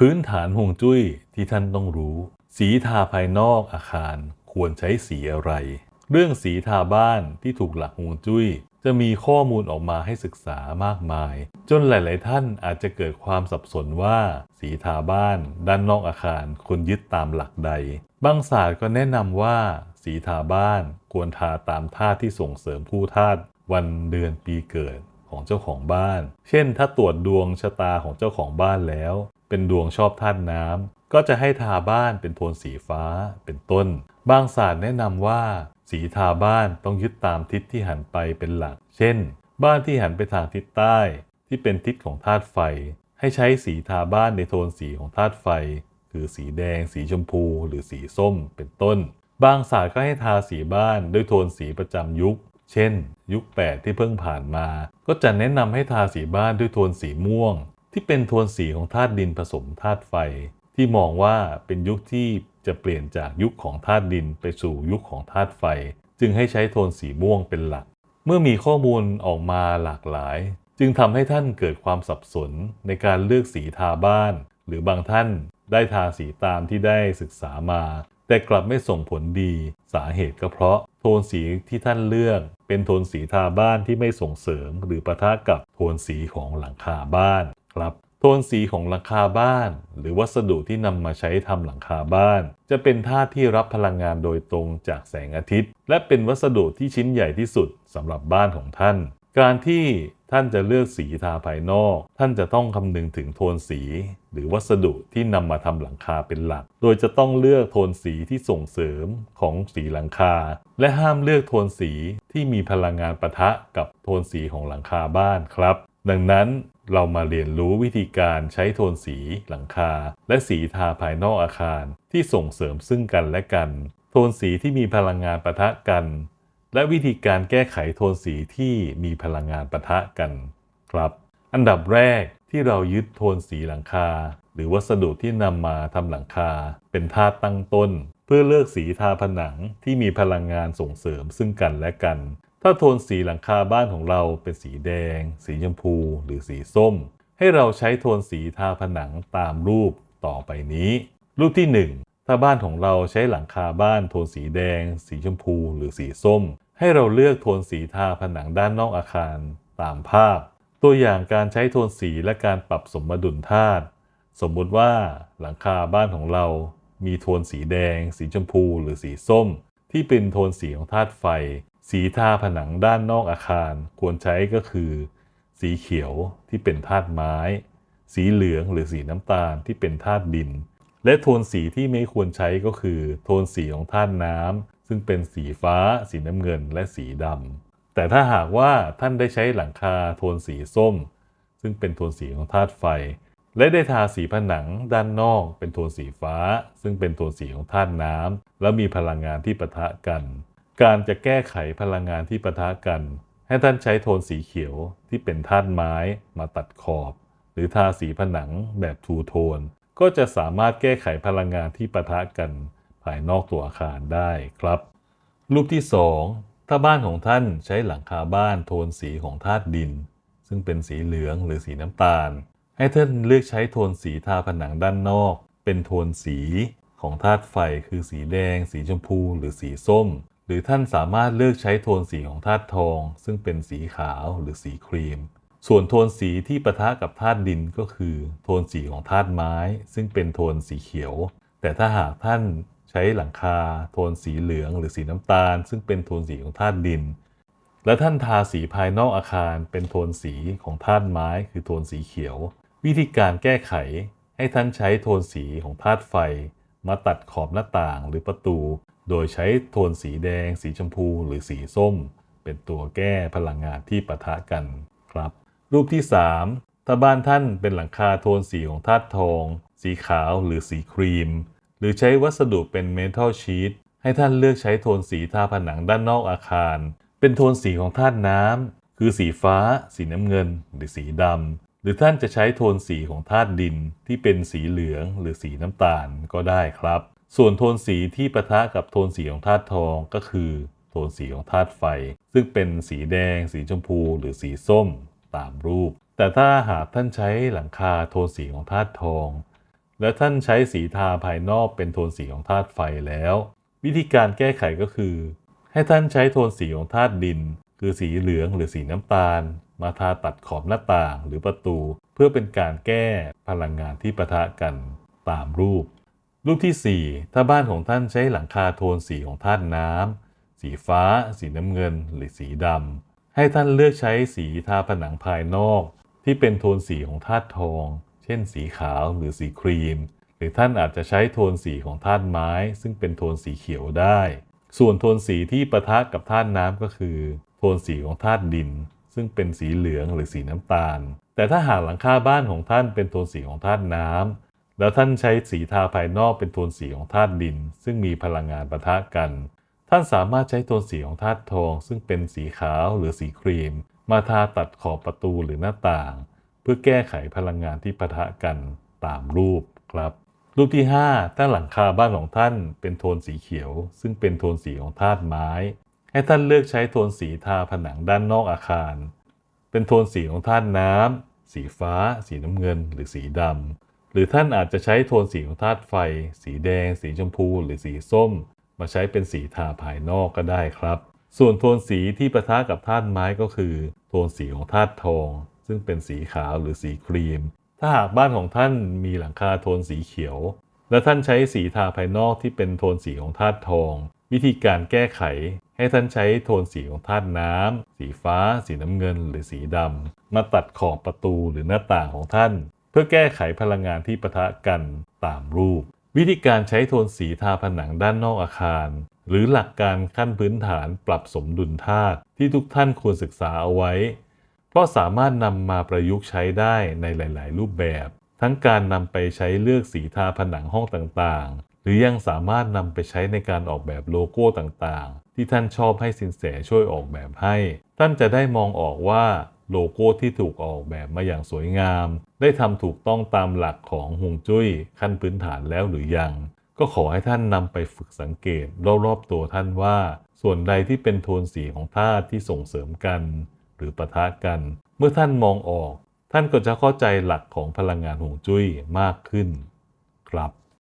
พื้นฐานห่วงจุ้ยที่ท่านต้องรู้ สีทาภายนอกอาคารควรใช้สีอะไร เรื่องสีทาบ้านที่ถูกหลักห่วงจุ้ย จะมีข้อมูลออกมาให้ศึกษามากมาย จนหลาย ๆ ท่านอาจจะเกิดความสับสนว่า สีทาบ้านด้านนอกอาคารควรยึดตามหลักใด บางศาสตร์ก็แนะนำว่า สีทาบ้านควรทาตามธาตุที่ส่งเสริมผู้ธาตุวันเดือนปีเกิดของเจ้าของบ้าน เช่น ถ้าตรวจดวงชะตาของเจ้าของบ้านแล้ว เป็นดวงชอบธาตุน้ำก็จะให้ทาบ้านเป็นโทนสีฟ้าเป็นต้น บางศาสตร์แนะนำว่า สีทาบ้านต้องยึดตามทิศที่หันไปเป็นหลัก เช่น บ้านที่หันไปทางทิศใต้ ที่เป็นทิศของธาตุไฟ ให้ใช้สีทาบ้านในโทนสีของธาตุไฟ คือสีแดง สีชมพู หรือสีส้ม เป็นต้น บางศาสตร์ก็ให้ทาสีบ้านด้วยโทนสีประจำยุค เช่น ยุค 8 ที่เพิ่งผ่านมา ก็จะแนะนำให้ทาสีบ้านด้วยโทนสีม่วง ที่เป็นโทนสีของธาตุดินผสมธาตุไฟ ที่มองว่าเป็นยุคที่จะเปลี่ยนจากยุคของธาตุดินไปสู่ยุคของธาตุไฟ จึงให้ใช้โทนสีม่วงเป็นหลัก เมื่อมีข้อมูลออกมาหลากหลาย จึงทำให้ท่านเกิดความสับสนในการเลือกสีทาบ้าน หรือบางท่านได้ทาสีตามที่ได้ศึกษามา แต่กลับไม่ส่งผลดีสาเหตุก็เพราะโทนสีที่ท่านเลือก เป็นโทนสีทาบ้านที่ไม่ส่งเสริมหรือประทะกับโทนสีของหลังคาบ้าน ครับ โทนสีของหลังคาบ้าน หรือวัสดุที่นำมาใช้ทำหลังคาบ้าน จะเป็นธาตุที่รับพลังงานโดยตรงจากแสงอาทิตย์ และเป็นวัสดุที่ชิ้นใหญ่ที่สุดสำหรับบ้านของท่าน การที่ท่านจะเลือกสีทาภายนอก ท่านจะต้องคำนึงถึงโทนสี หรือวัสดุที่นำมาทำหลังคาเป็นหลัก โดยจะต้องเลือกโทนสีที่ส่งเสริมของสีหลังคา และห้ามเลือกโทนสีที่มีพลังงานปะทะกับโทนสีของหลังคาบ้านครับ ดังนั้นเรามาเรียนรู้วิธีการใช้โทนสีหลังคา และสีทาภายนอกอาคารที่ส่งเสริมซึ่งกันและกัน โทนสีที่มีพลังงานปะทะกัน และวิธีการแก้ไขโทนสีที่มีพลังงานปะทะกัน ครับ อันดับแรกที่เรายึดโทนสีหลังคา หรือวัสดุที่นำมาทำหลังคา เป็นธาตุตั้งต้น เพื่อเลือกสีทาผนังที่มีพลังงานส่งเสริมซึ่งกันและกันถ้าโทนสีหลังคาบ้านของเราเป็นสีแดง สีชมพู หรือสีส้ม ให้เราใช้โทนสีทาผนังตามรูปต่อไปนี้ รูปที่ 1 ถ้าบ้านของเราใช้หลังคาบ้านโทนสีแดง สีชมพู หรือสีส้ม ให้เราเลือกโทนสีทาผนังด้านนอกอาคารตามภาพ ตัวอย่างการใช้โทนสีและการปรับสมดุลธาตุสมมุติว่าหลังคาบ้านของเรา มีโทนสีแดง สีชมพู หรือสีส้ม ที่เป็นโทนสีของธาตุไฟ สีทาผนังด้านนอกอาคารควรใช้ก็คือ สีเขียวที่เป็นธาตุไม้ สีเหลืองหรือสีน้ำตาลที่เป็นธาตุดิน และโทนสีที่ไม่ควรใช้ก็คือ โทนสีของธาตุน้ำซึ่งเป็นสีฟ้า สีน้ำเงิน และสีดำแต่ถ้าหากว่าท่านได้ใช้หลังคาโทนสีส้ม ซึ่งเป็นโทนสีของธาตุไฟ และได้ทาสีผนังด้านนอก เป็นโทนสีฟ้า ซึ่งเป็นโทนสีของธาตุน้ำและมีพลังงานที่ปะทะกัน การจะแก้ไขพลังงานที่ปะทะกัน ให้ท่านใช้โทนสีเขียวที่เป็นธาตุไม้มาตัดขอบ หรือทาสีผนังแบบทูโทน ก็จะสามารถแก้ไขพลังงานที่ปะทะกันภายนอกตัวอาคารได้ครับ รูปที่ 2 ถ้าบ้านของท่านใช้หลังคาบ้านโทนสีของธาตุดิน ซึ่งเป็นสีเหลืองหรือสีน้ำตาล ให้ท่านเลือกใช้โทนสีทาผนังด้านนอก เป็นโทนสีของธาตุไฟคือสีแดง สีชมพู หรือสีส้ม หรือท่านสามารถเลือกใช้โทนสีของธาตุทอง ซึ่งเป็นสีขาวหรือสีครีม ส่วนโทนสีที่ปะทะกับธาตุดินก็คือ โทนสีของธาตุไม้ ซึ่งเป็นโทนสีเขียว แต่ถ้าหากท่านใช้หลังคา โทนสีเหลืองหรือสีน้ำตาล ซึ่งเป็นโทนสีของธาตุดิน และท่านทาสีภายนอกอาคารเป็นโทนสีของธาตุไม้ คือโทนสีเขียว วิธีการแก้ไขให้ท่านใช้โทนสีของธาตุไฟ มาตัดขอบหน้าต่างหรือประตู โดยใช้โทนสีแดง สีชมพู หรือสีส้ม เป็นตัวแก้พลังงานที่ปะทะกันครับ รูปที่ 3 ถ้าบ้านท่านเป็นหลังคาโทนสีของธาตุทอง สีขาวหรือสีครีม หรือใช้วัสดุเป็นเมทัลชีตให้ท่านเลือกใช้โทนสีทาผนังด้านนอกอาคาร เป็นโทนสีของธาตุน้ำคือสีฟ้า สีน้ำเงิน หรือสีดำหรือท่านจะใช้โทนสีของธาตุดินที่เป็นสีเหลืองหรือสีน้ำตาลก็ได้ครับ ส่วนโทนสีที่ปะทะกับโทนสีของธาตุทองก็คือโทนสีของธาตุไฟ ซึ่งเป็นสีแดง สีชมพู หรือสีส้มตามรูป แต่ถ้าหากท่านใช้หลังคาโทนสีของธาตุทอง และท่านใช้สีทาภายนอกเป็นโทนสีของธาตุไฟแล้ว วิธีการแก้ไขก็คือ ให้ท่านใช้โทนสีของธาตุดิน คือสีเหลืองหรือสีน้ำตาล มาทาตัดขอบหน้าต่างหรือประตู เพื่อเป็นการแก้พลังงานที่ปะทะกันตามรูป รูปที่ 4 ถ้าบ้านของท่านใช้หลังคาโทนสีของธาตุน้ำ สีฟ้า สีน้ำเงิน หรือสีดำ ให้ท่านเลือกใช้สีทาผนังภายนอก ที่เป็นโทนสีของธาตุทอง เช่น สีขาวหรือสีครีม หรือท่านอาจจะใช้โทนสีของธาตุไม้ ซึ่งเป็นโทนสีเขียวได้ ส่วนโทนสีที่ประทะกับธาตุน้ำก็คือ โทนสีของธาตุดิน ซึ่งเป็นสีเหลืองหรือสีน้ำตาล แต่ถ้าหากหลังคาบ้านของท่านเป็นโทนสีของธาตุน้ำ แล้วท่านใช้สีทาภายนอกเป็นโทนสีของธาตุดิน ซึ่งมีพลังงานปะทะกัน ท่านสามารถใช้โทนสีของธาตุทอง ซึ่งเป็นสีขาวหรือสีครีม มาทาตัดขอบประตูหรือหน้าต่าง เพื่อแก้ไขพลังงานที่ปะทะกันตามรูปครับ รูปที่ 5 ถ้าหลังคาบ้านของท่านเป็นโทนสีเขียว ซึ่งเป็นโทนสีของธาตุไม้ ให้ท่านเลือกใช้โทนสีทาผนังด้านนอกอาคาร เป็นโทนสีของธาตุน้ำสีฟ้า สีน้ำเงิน หรือสีดำ หรือท่านอาจจะใช้โทนสีของธาตุไฟ สีแดง สีชมพู หรือสีส้ม มาใช้เป็นสีทาภายนอกก็ได้ครับ ส่วนโทนสีที่ประทะกับธาตุไม้ก็คือ โทนสีของธาตุทอง ซึ่งเป็นสีขาวหรือสีครีม ถ้าหากบ้านของท่านมีหลังคาโทนสีเขียว และท่านใช้สีทาภายนอกที่เป็นโทนสีของธาตุทอง วิธีการแก้ไข ให้ท่านใช้โทนสีของธาตุน้ำสีฟ้า สีน้ำเงิน หรือสีดำมาตัดขอบประตูหรือหน้าต่างของท่าน พื่อแก้ไขพลังงานที่ปะทะกันตามรูป วิธีการใช้โทนสีทาผนังด้านนอกอาคาร หรือหลักการขั้นพื้นฐานปรับสมดุลธาตุที่ทุกท่านควรศึกษาเอาไว้ เพราะสามารถนำมาประยุกต์ใช้ได้ในหลาย ๆ รูปแบบ ทั้งการนำไปใช้เลือกสีทาผนังห้องต่าง ๆ หรือยังสามารถนำไปใช้ในการออกแบบโลโก้ต่าง ๆ ที่ท่านชอบให้สินแสช่วยออกแบบให้ ท่านจะได้มองออกว่า โลโก้ที่ถูกออกแบบมาอย่างสวยงาม ได้ทำถูกต้องตามหลักของฮวงจุ้ยขั้นพื้นฐานแล้วหรือยัง ก็ขอให้ท่านนำไปฝึกสังเกตรอบๆตัวท่านว่า ส่วนใดที่เป็นโทนสีของธาตุที่ส่งเสริมกัน หรือปะทะกัน เมื่อท่านมองออก ท่านก็จะเข้าใจหลักของพลังงานฮวงจุ้ยมากขึ้น ครับ